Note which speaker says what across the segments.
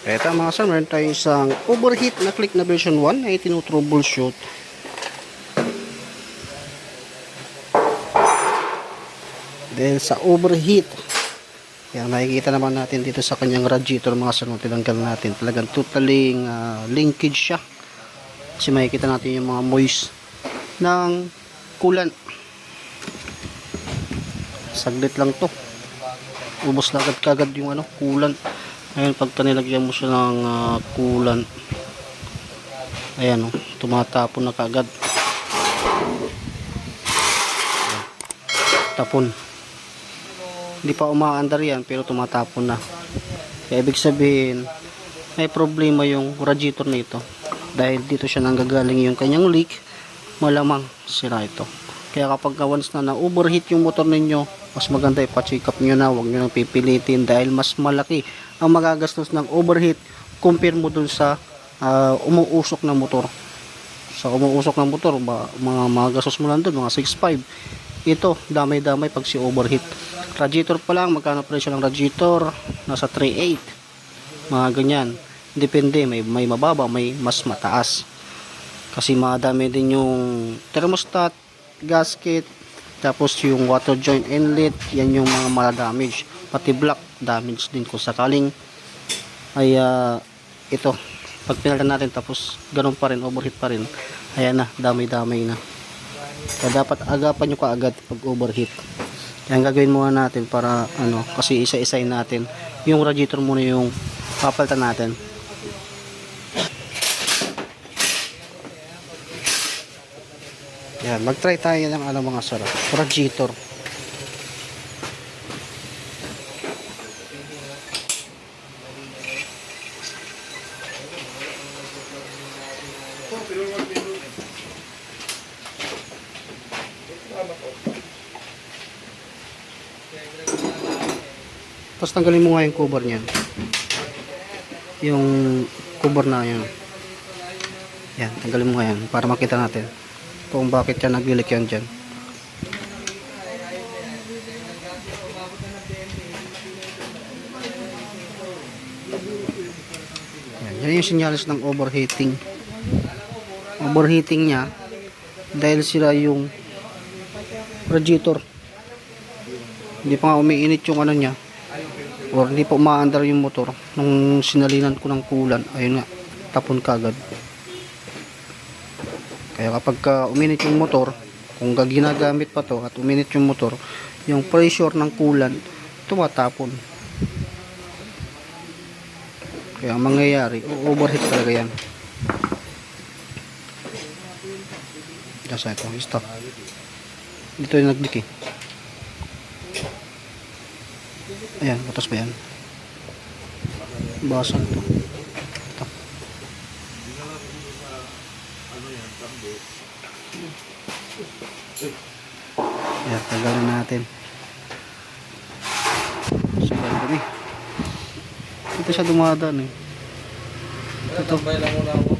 Speaker 1: Ito mga sir, meron tayo isang overheat na click na version 1 na itinutroubleshoot. Then sa overheat, yan makikita naman natin dito sa kanyang radiator mga sir, nung tinanggal natin. Talagang totaling ah, linkage siya. Kasi makikita natin yung mga moist ng coolant. Saglit lang to. Ubos na agad kagad yung ano, coolant. Ayun, pag nilagyan mo siya ng ah, coolant, ayan oh, tumatapon na kagad. Ayan. Tapon. Hindi pa umaandar yan, pero tumatapon na. Kaya ibig sabihin, may problema yung radiator nito. Dahil dito siya nanggagaling yung kanyang leak, malamang sira ito. Kaya kapag ka once na na-overheat yung motor ninyo, mas maganda ipa-check up nyo na, huwag nyo nang pipilitin dahil mas malaki ang magagastos ng overheat compare mo dun sa ah, umuusok na motor. Sa umuusok ng motor, ba, mga magagastos mo lang dun, mga 6.5. Ito, damay-damay pag si overheat. Radiator pa lang, magkano presyo ng radiator? Nasa 3.8. Mga ganyan. Depende, may, may mababa, may mas mataas. Kasi madami din yung thermostat, gasket, tapos yung water joint inlet, yan yung mga mala-damage. Pati block damage din kung sakaling ay ah, ito, pag pinalitan natin tapos ganun pa rin, overheat pa rin, ayan na, damay-damay na. Kaya dapat agapan nyo kaagad pag overheat. Kaya ang gagawin muna natin para ano, kasi isa-isay natin yung radiator muna yung papalitan natin. Yan, mag-try tayo ng ano mga sarap. Radiator. Tapos tanggalin mo nga yung cover niyan. Yung cover na yun. Yan, tanggalin mo nga yan para makita natin kung bakit yan naglilik yan dyan. Yan, yan yung sinyalis ng overheating. Overheating niya dahil sila yung radiator. Hindi pa nga umiinit yung ano niya or hindi pa umaandar yung motor nung sinalinan ko ng kulan ayun nga tapon kagad kaya kapag ka uminit yung motor kung ginagamit pa to at uminit yung motor yung pressure ng kulan tumatapon kaya ang mangyayari overheat talaga yan Diyan ito stop dito yung nagdik eh Ayan, butas ba yan? Basag to. Ayan, tagalin natin. Sobrang dumi. Ito siya dumadaan eh. Ito.
Speaker 2: Tambay lang muna ako.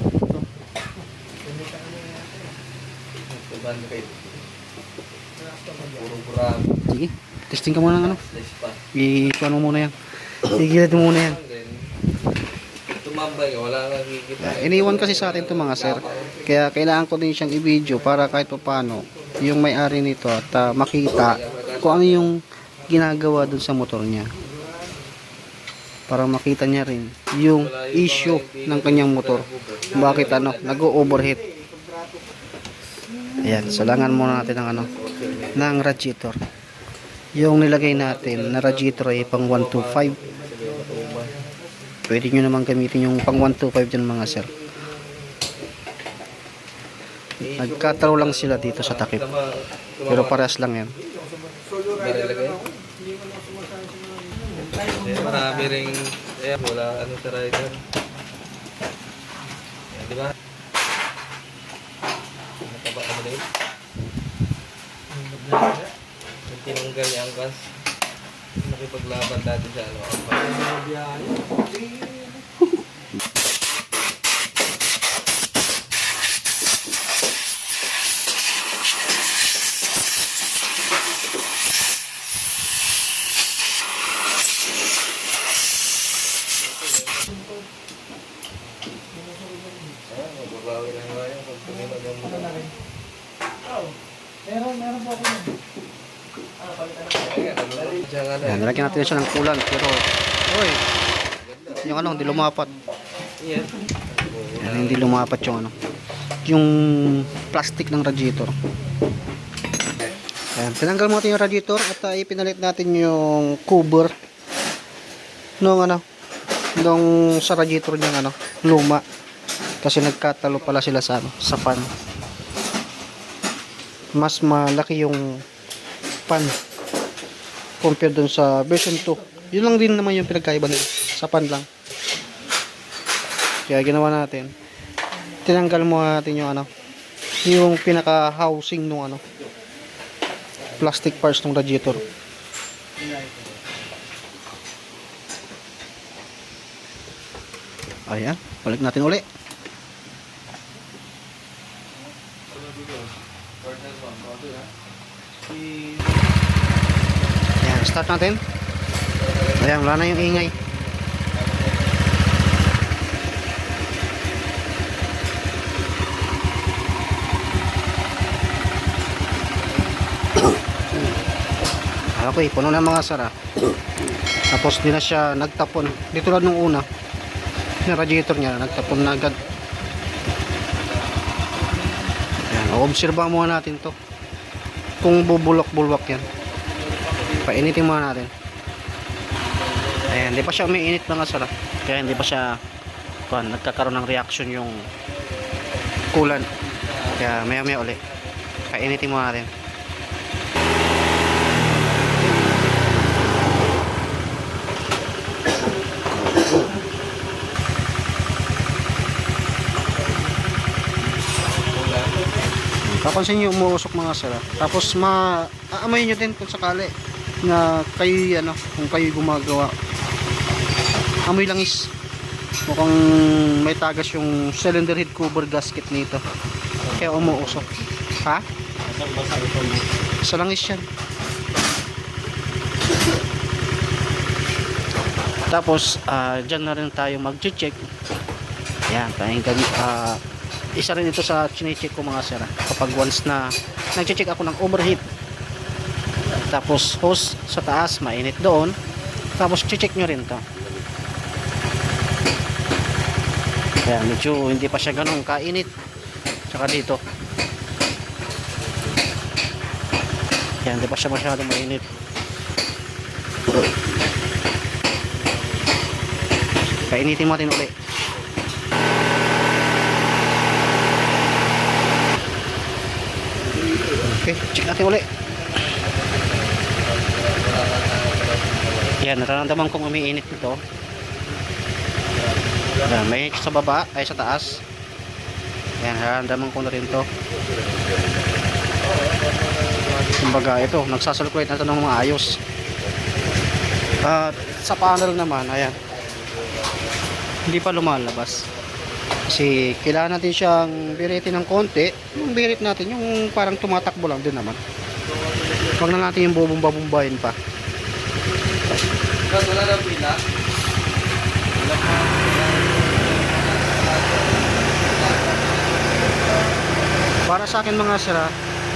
Speaker 2: Burang.
Speaker 1: Sige, testing ka muna ng ano. I-ano mo muna yan. Igilid mo muna yan.
Speaker 2: Ka. Wala kang kikita.
Speaker 1: Ah, iniwan kasi sa atin to mga sir. Kaya kailangan ko din siyang i-video para kahit pa paano yung may-ari nito at ah, makita kung ano yung ginagawa dun sa motor niya. Para makita niya rin yung issue ng kanyang motor. Bakit ano, nag-overheat. Ayan, salangan muna natin ng ano, ng radiator. Yung nilagay natin na radiator ay pang 125 pwede nyo naman gamitin yung pang 125 dyan mga sir nagkataraw lang sila dito sa takip pero parehas lang yan.
Speaker 2: Eh, marami ring eh, wala ano sa rider. Yan, di ba? Nataba ka mo din. Yung tinanggal niya ang gas nakipaglaban dati sa ano. Ayan, magbabawi lang ba. Meron, meron po ako.
Speaker 1: Ah, palitan yan, nilagyan natin siya ng kulan. Pero, oy, yung ano, hindi lumapat.
Speaker 2: Yan.
Speaker 1: Hindi lumapat yung ano. Yung plastic ng radiator. Ayan, tinanggal mo natin yung radiator at uh, ipinalit natin yung cover nung ano, nung sa radiator niyang ano, luma. Kasi nagkatalo pala sila sa ano, sa fan. Mas malaki yung fan compare dun sa version 2. Yun lang din naman yung pinagkaiba nila. Sa pan lang. Kaya ginawa natin. Tinanggal mo natin yung ano, yung pinaka housing nung ano, plastic parts ng radiator. Ayan, balik natin uli. Start natin. Ayan, wala na yung ingay. Alam ko eh, puno ng mga sara. Tapos di na siya nagtapon. Dito lang nung una. Yung radiator niya, nagtapon na agad. Ayan, obserbahan muna natin to. Kung bubulok-bulwak yan. Painitin muna natin. Ayan, di pa siya umiinit mga sara. Kaya hindi pa siya kuhan, nagkakaroon ng reaction yung kulan. Kaya maya maya uli. Painitin muna natin. Papansin nyo umuusok mga sara. Tapos ma aamoy nyo din kung sakali na kayo ano, kung kayo gumagawa. Amoy langis. Mukhang may tagas yung cylinder head cover gasket nito. Kaya umuusok. Ha? Sa langis yan. Tapos, ah dyan na rin tayo mag-check. Yan, pakinggan, ah isa rin ito sa chinecheck ko mga sir kapag once na nagche-check ako ng overheat tapos hose sa taas mainit doon. Tapos check nyo rin to. Kaya medyo hindi pa siya ganun kainit. Tsaka dito. Kaya hindi pa siya masyadong mainit. Kainitin mo natin ulit. Okay, check natin uli. Yan, nararamdaman kong umiinit ito. Yan, may sa baba, ay sa taas. Yan, nararamdaman ko na rin to. Kumbaga, ito, nagsasalkulate na ito ng mga. At sa panel naman, ayan. Hindi pa lumalabas. Kasi kailangan natin siyang biritin ng konti. Yung birit natin, yung parang tumatakbo lang din naman. Huwag na natin yung bubumba-bumbahin pa.
Speaker 2: Tapos wala na pila.
Speaker 1: Para sa akin mga sira,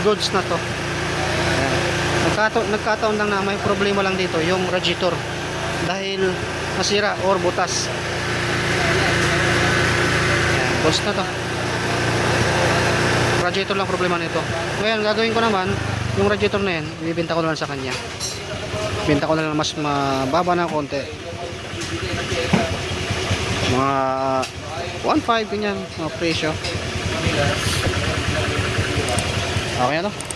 Speaker 1: goods na to. Nagkataon, nagkataon lang na may problema lang dito, yung radiator. Dahil nasira or butas. Ayan, goods na to. Radiator lang problema nito. Ngayon, gagawin ko naman, yung radiator na yan, ibibenta ko naman sa kanya. Benta ko na lang mas mababa na konti. Mga 1.5 ganyan, mga presyo. Okay na to.